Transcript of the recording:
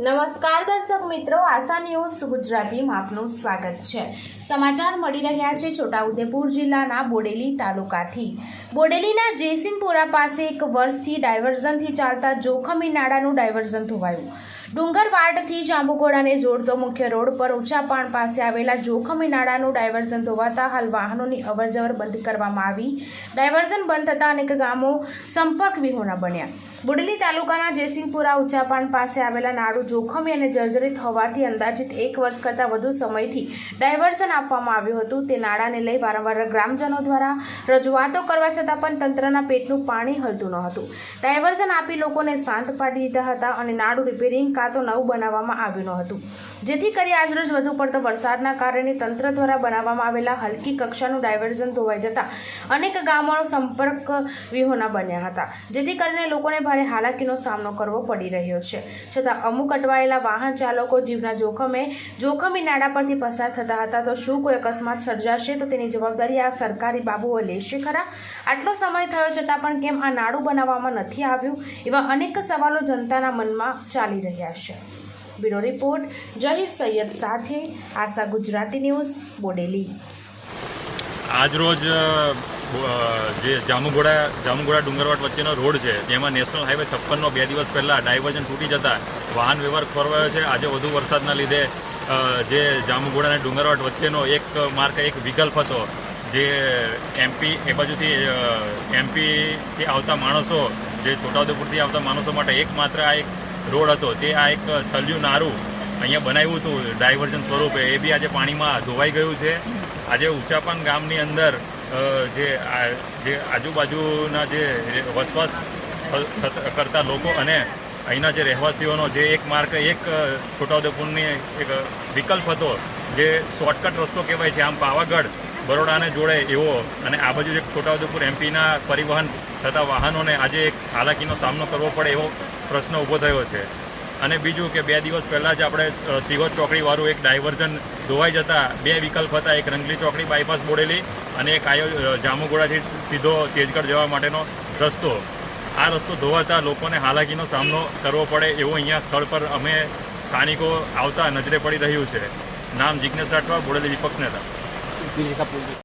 નમસ્કાર દર્શક મિત્રો, આશા ન્યૂઝ ગુજરાતીમાં આપનું સ્વાગત છે. સમાચાર મળી રહ્યા છે છોટાઉદેપુર જિલ્લાના બોડેલી તાલુકાથી. બોડેલીના જયસિંહપુરા પાસે એક વર્ષથી ડાયવર્ઝનથી ચાલતા જોખમી નાળાનું ડાયવર્ઝન ધોવાયું. ડુંગરવાડથી જાંબુઘોડાને જોડતો મુખ્ય રોડ પર ઉંચાપાણ પાસે આવેલા જોખમી નાળાનું ડાયવર્ઝન ધોવાતા હાલ વાહનોની અવરજવર બંધ કરવામાં આવી. ડાયવર્ઝન બંધ થતાં અનેક ગામો સંપર્ક વિહોણા બન્યા. બોડેલી તાલુકાના જયસિંહપુરા ઉચ્ચાપાન પાસે આવેલા નાળું જોખમી અને જર્જરિત હોવાથી અંદાજિત એક વર્ષ કરતાં વધુ સમયથી ડાયવર્ઝન આપવામાં આવ્યું હતું. તે નાળાને લઈ વારંવાર ગ્રામજનો દ્વારા રજૂઆતો કરવા છતાં પણ તંત્રના પેટનું પાણી હલતું ન હતું. ડાયવર્ઝન આપી લોકોને શાંત પાડી દીધા હતા અને નાળું રિપેરિંગ કાં તો નવું બનાવવામાં આવ્યું ન હતું. જેથી કરી આજરોજ વધુ પડતો વરસાદના કારણે તંત્ર દ્વારા બનાવવામાં આવેલા હલકી કક્ષાનું ડાયવર્ઝન ધોવાઈ જતા અનેક ગામોનો સંપર્ક વિહોણા બન્યા હતા. જેથી કરીને લોકોને ભારે હાલાકીનો સામનો કરવો પડી રહ્યો છે. છતાં અમુક અટવાયેલા વાહન ચાલકો જીવના જોખમે, જોખમી નાળા પરથી પસાર થતા હતા. તો શું કોઈ અકસ્માત સર્જાશે? તો તેની જવાબદારી આ સરકારી બાબુઓ લેશે ખરા? આટલો સમય થયો છતાં પણ કેમ આ નાડું બનાવવામાં નથી આવ્યું? એવા અનેક સવાલો જનતાના મનમાં ચાલી રહ્યા છે. બ્યુરો રિપોર્ટ, જહીર સૈયદ સાથે આશા ગુજરાતી ન્યૂઝ, બોડેલી. આજરોજ જે જામુગોડા જામુગોડા ડુંગરવાડ વચ્ચેનો રોડ છે તેમાં નેશનલ હાઈવે છપ્પનનો બે દિવસ પહેલાં ડાયવર્ઝન તૂટી જતા વાહન વ્યવહાર ખોરવાયો છે. આજે વધુ વરસાદના લીધે જે જામુગોડા અને ડુંગરવાડ વચ્ચેનો એક માર્ગ, એક વિકલ્પ હતો, જે એમપી, એ બાજુથી એમપીથી આવતા માણસો, જે છોટાઉદેપુરથી આવતા માણસો માટે એકમાત્ર આ એક રોડ હતો, તે આ એક છલ્યું નારું અહીંયા બનાવ્યું હતું ડાયવર્ઝન સ્વરૂપે. એ બી આજે પાણીમાં ધોવાઈ ગયું છે. આજે ઊંચાપાન ગામની અંદર જે જે આજુબાજુના જે વસવાસ કરતા લોકો અને અહીંના જે રહેવાસીઓનો જે એક માર્ગ, એક છોટાઉદેપુરની એક વિકલ્પ હતો, જે શોર્ટકટ રસ્તો કહેવાય છે. આમ પાવાગઢ બરોડાને જોડે એવો અને આ બાજુ એક છોટાઉદેપુર એમપીના પરિવહન થતા વાહનોને આજે એક હાલાકીનો સામનો કરવો પડે એવો પ્રશ્ન ઊભો થયો છે. અને બીજું કે બે દિવસ પહેલાં જ આપણે સિહોર ચોકડીવાળું એક ડાયવર્ઝન ધોવાઈ જતા બે વિકલ્પ હતા, એક રંગલી ચોકડી બાયપાસ બોડેલી અને એક આયો જામુગોડાથી સીધો તેજગઢ જવા માટેનો રસ્તો. આ રસ્તો ધોવાતા લોકોને હાલાકીનો સામનો કરવો પડે એવું અહીંયા સ્થળ પર અમે સ્થાનિકો આવતા નજરે પડી રહ્યું છે. નામ જિજ્ઞેશ રાઠવા, બોડેલી વિપક્ષ નેતા. utilizar público. Pues,